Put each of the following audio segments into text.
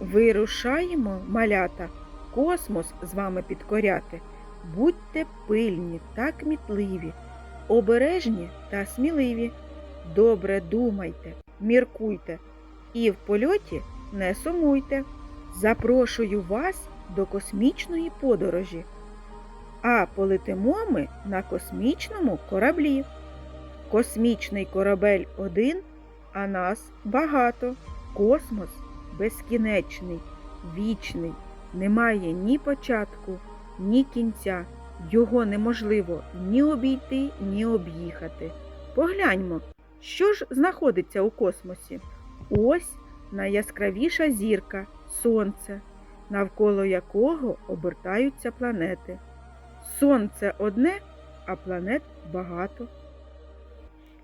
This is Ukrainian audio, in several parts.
Вирушаємо, малята, космос з вами підкоряти. Будьте пильні та кмітливі, обережні та сміливі. Добре думайте, міркуйте і в польоті не сумуйте. Запрошую вас до космічної подорожі. А полетимо ми на космічному кораблі. Космічний корабель один, а нас багато. Космос безкінечний, вічний, немає ні початку, ні кінця. Його неможливо ні обійти, ні об'їхати. Погляньмо, що ж знаходиться у космосі. Ось найяскравіша зірка Сонце, навколо якого обертаються планети. Сонце одне, а планет багато.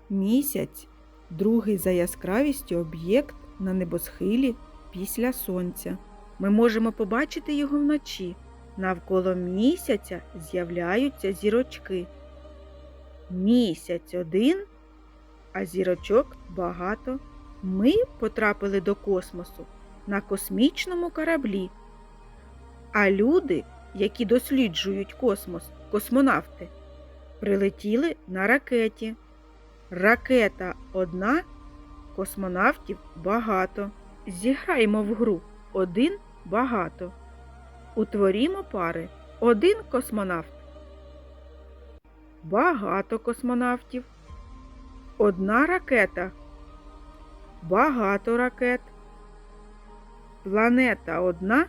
Місяць другий за яскравістю об'єкт на небосхилі після сонця. Ми можемо побачити його вночі. Навколо місяця з'являються зірочки. Місяць один, а зірочок багато. Ми потрапили до космосу на космічному кораблі. А люди, які досліджують космос, космонавти, прилетіли на ракеті. Ракета одна, космонавтів багато. Зіграємо в гру один багато. Утворімо пари. Один космонавт. Багато космонавтів. Одна ракета. Багато ракет. Планета одна.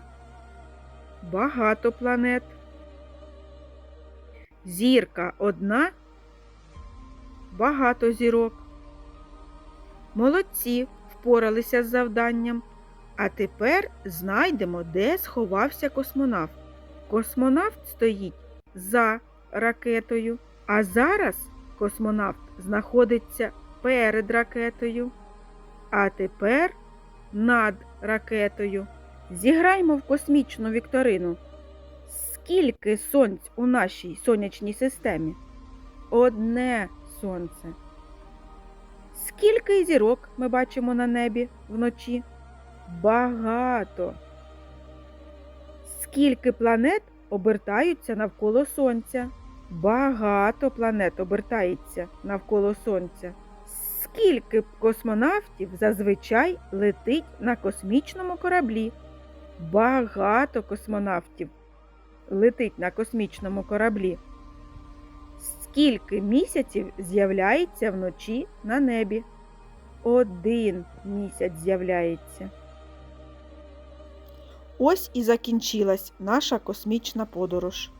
Багато планет. Зірка одна. Багато зірок. Молодці впоралися з завданням. А тепер знайдемо, де сховався космонавт. Космонавт стоїть за ракетою, а зараз космонавт знаходиться перед ракетою. А тепер над ракетою. Зіграємо в космічну вікторину. Скільки сонць у нашій сонячній системі? Одне сонце. Скільки зірок ми бачимо на небі вночі? Багато. Скільки планет обертаються навколо Сонця? Багато планет обертається навколо Сонця. Скільки космонавтів зазвичай летить на космічному кораблі? Багато космонавтів летить на космічному кораблі. Скільки місяців з'являється вночі на небі? Один місяць з'являється. Ось і закінчилась наша космічна подорож.